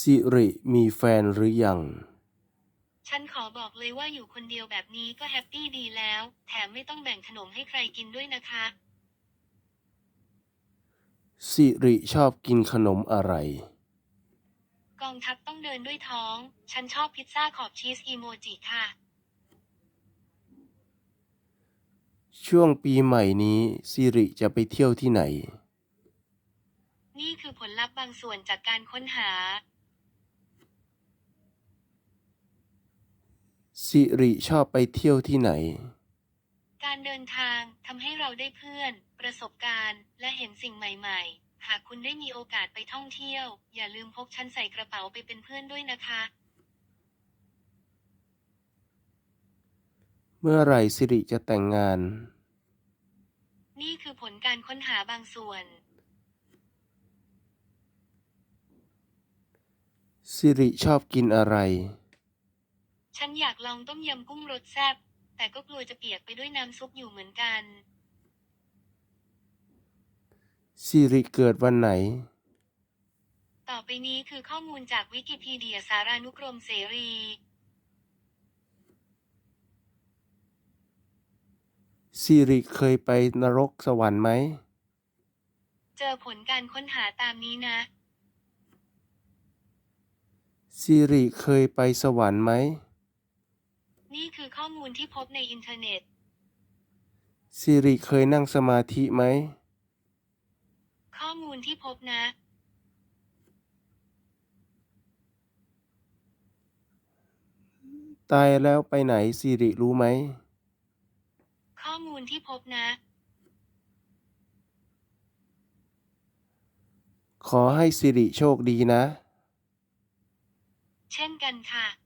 สิริมีแฟนหรือยัง ฉันขอบอกเลยว่าอยู่คนเดียวแบบนี้ก็แฮปปี้ดีแล้ว แถมไม่ต้องแบ่งขนมให้ใครกินด้วยนะคะ สิริชอบกินขนมอะไร กองทัพต้องเดินด้วยท้อง ฉันชอบพิซซ่าขอบชีสอีโมจิค่ะ ช่วงปีใหม่นี้สิริจะไปเที่ยวที่ไหน นี่คือผลลัพธ์บางส่วนจากการค้นหา สิริชอบไปเที่ยวที่ไหน การเดินทางทำให้เราได้เพื่อน ประสบการณ์ และเห็นสิ่งใหม่ ๆ หากคุณได้มีโอกาสไปท่องเที่ยว อย่าลืมพกฉันใส่กระเป๋าไปเป็นเพื่อนด้วยนะคะ เมื่อไหร่สิริจะแต่งงาน นี่คือผลการค้นหาบางส่วน สิริชอบกินอะไร ฉันอยากลองต้มยำกุ้งรสแซ่บ แต่ก็กลัวจะเปียกไปด้วยน้ำซุปอยู่เหมือนกันสิริเกิดวันไหน ต่อไปนี้คือข้อมูลจากวิกิพีเดียสารานุกรมเสรี สิริเคยไปนรกสวรรค์ไหม เจอผลการค้นหาตามนี้นะ สิริเคยไปสวรรค์ไหม นี่คือข้อมูลที่พบในอินเทอร์เน็ต สิริเคยนั่งสมาธิไหม ข้อมูลที่พบนะ ตายแล้วไปไหนสิริรู้ไหม ข้อมูลที่พบนะ ขอให้สิริโชคดีนะ เช่นกันค่ะ